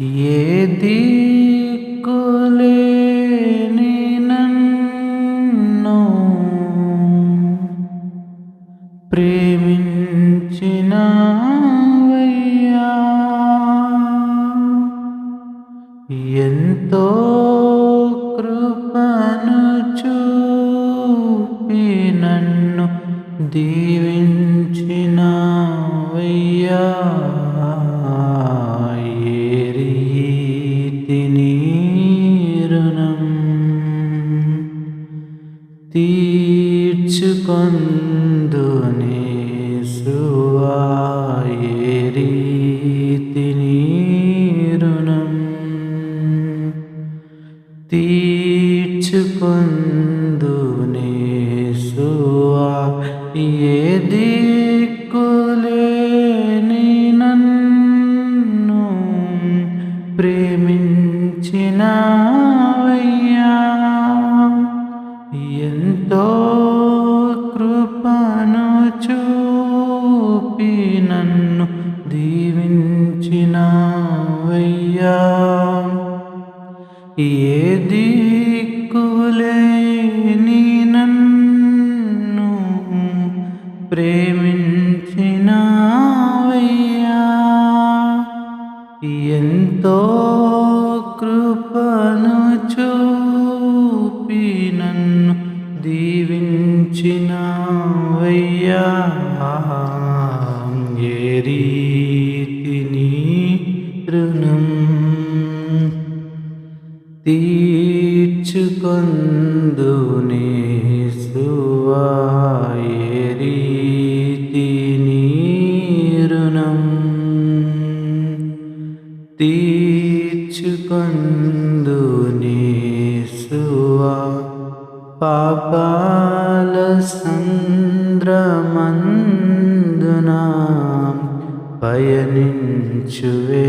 ఏ దిక్కులేని నన్ను ప్రేమించిన ఎంతో కృపను చూపి నన్ను దీవించినవయ్యా? తీర్చుకొందునే సువా ఏ రీతిని రుణం ఏ దిక్కులేని నన్ను ప్రేమించినవయ్యా? ఎంతో కృపను చూపి నన్ను దీవించినవయ్యా. ఏ రీతిని రుణం न्दुनि सुवानीति कुनि सुवा पापालसन्द्रमन्धनं पयनिञ्चुवे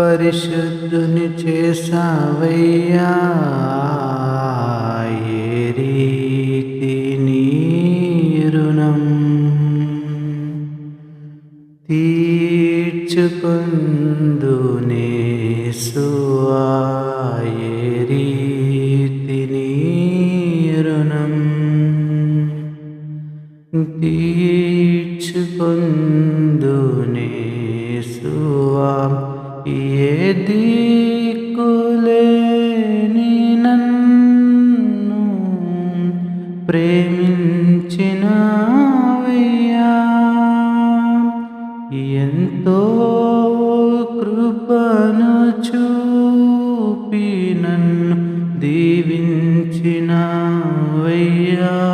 పరిశుద్ధుని చేసావయ్యా ఏ రీతిని రుణం తీర్చుకొందునే సువా ఏ రీతిని రుణం తీర్చుకొందునే సువా ఏ దిక్కులేని నన్ను ప్రేమించినవయ్యా. ఎంతో కృపను చూపి నన్ను దీవించినవయ్యా.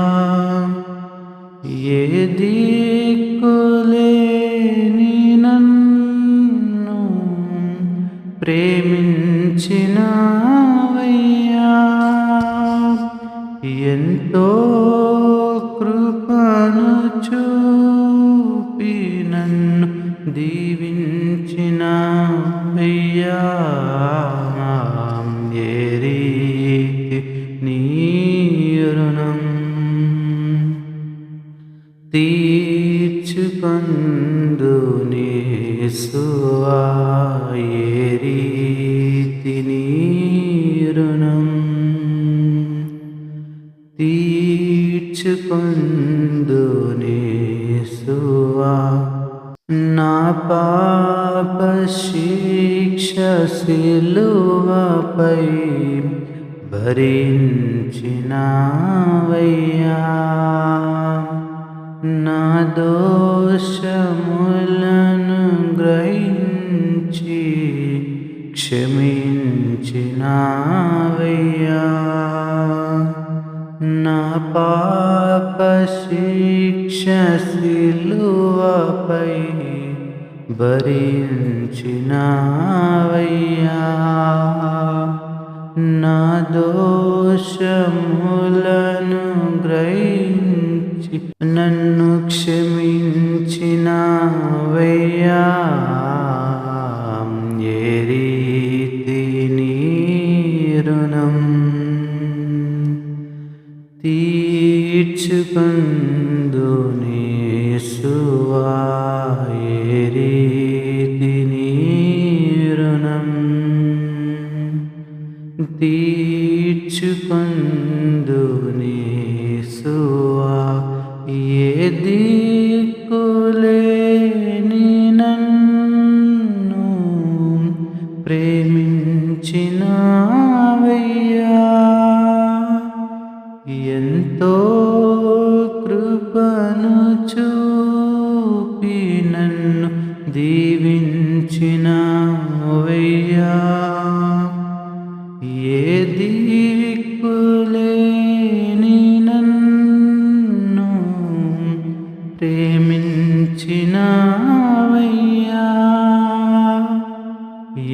ప్రేమించినవయ్యా ఎంతో తీర్చుకొందునే నా పాప శిక్ష సిలువపై భరించినవయ్యా. నా దోషములను గ్రహించి క్షమించినవయ్యా. నా పా శిలువపై భరించినవయ్యా. నా దోషములను గ్రహించి నన్ను తీర్చుకుందునేసువా ఏ రీతి ఏ దిక్కులేని నన్ను ప్రేమించినా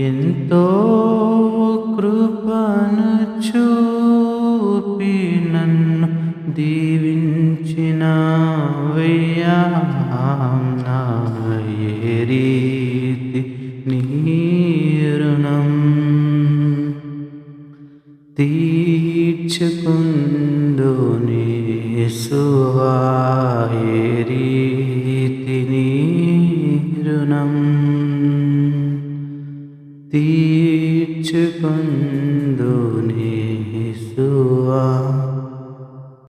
ఎంతో కృపను చూపి నన్ను దీవించినావయ్యా. నా ఏ రీతి నీ రుణం తీర్చుకుందు నేసువా ఏ రీతి రుణం తీర్చుకుందు